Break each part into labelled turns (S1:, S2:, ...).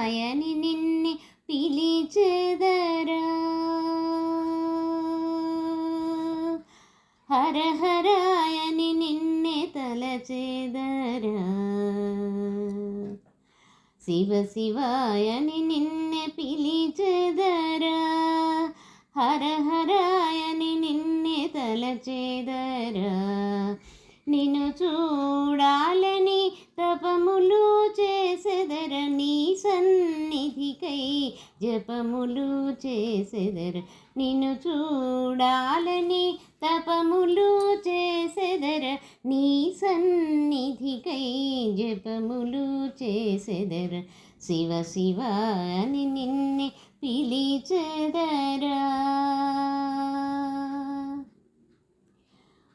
S1: ఆయని నిన్ని పిలిచెదరా. హర హరాయని నిన్నే తలచేదరా. శివ శివాయని నిన్నే పిలిచెదరా. హర హరాయని నిన్నే తలచేదరా. నిన్ను చూడాలని తపములు చేసెదర నీ సన్నిధికై జపములు చేసెదర. నిన్ను చూడాలని తపములు చేసెదర నీ సన్నిధికై జపములు చేసెదర. శివ శివ అని నిన్నే పిలిచెదరా.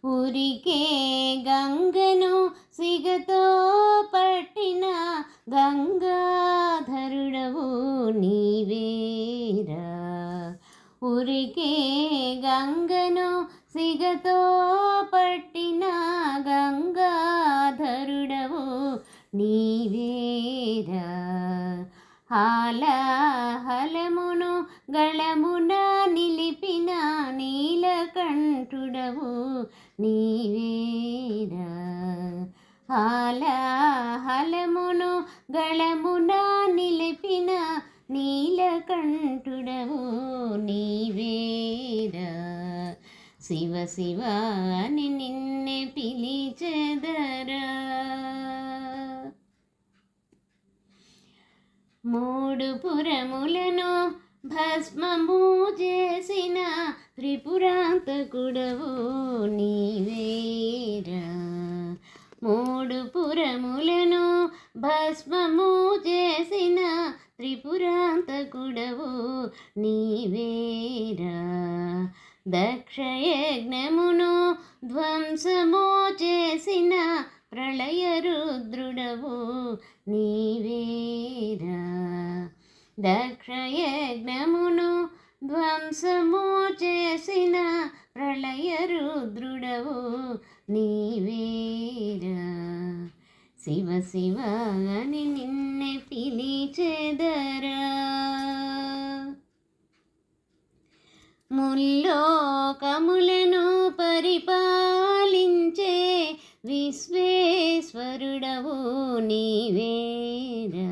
S1: ఊరికే గంగను సిగతో పట్టిన గంగాధరుడవు నీవేరా ఉరికే గంగను సిగతో పట్టిన గంగాధరుడవు నీవేరా హాలహలమును గళమున నిలిపిన నీలకంఠుడవు నీవే హాలహలమును గళమున నిలిపిన నీలకంఠుడవు నీవేరా శివ శివ అని నిన్నే పిలిచెదరా. మూడు పురములను భస్మము చేసిన త్రిపురాంతకుడవు నీ త్రిపురములను భస్మము చేసిన త్రిపురాంతకుడవు నీవేరా దక్షయజ్ఞమును ధ్వంసము చేసిన ప్రళయ రుద్రుడవు నీవేరా దక్షయజ్ఞమును ధ్వంసము చేసిన ప్రళయ రుద్రుడవు నీవే శివ శివ అని నిన్నే పిలిచెదరా. ముల్లోకములను పరిపాలించే విశ్వేశ్వరుడవు నీవేరా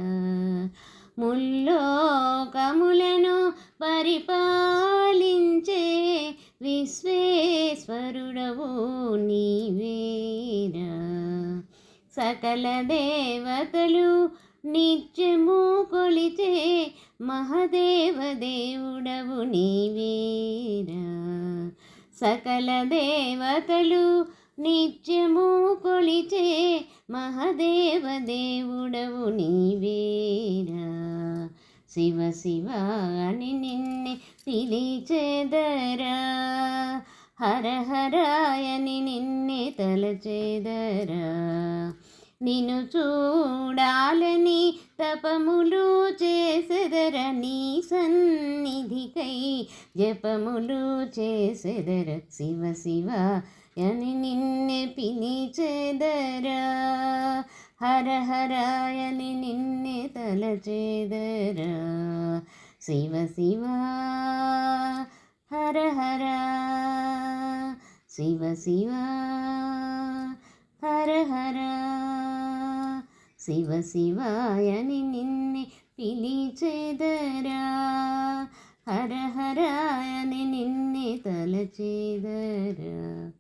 S1: ముల్లోకములను పరిపాలించే విశ్వేశ్వరుడవు నీ సకల దేవతలు నిత్యము కొలిచే మహదేవ దేవుడవు నీవేరా సకల దేవతలు నిత్యము కొలిచే మహదేవ దేవుడవు నీవేరా శివ శివ అని నిన్నే పిలిచెదరా హర హరాయని నిన్నే తలచేదరా. నిన్ను చూడాలని తపములు చేసెదర నీ సన్నిధికై. జపములు చేసెదర శివ శివ అని నిన్నే పిలిచెదరా. హర హరాయని నిన్నే తలచేదరా. శివ శివ హర హర శివ శివా. శివ శివాయని నిన్నే పిలిచేదరా. హర హరాయని నిన్నే తలచేదరా.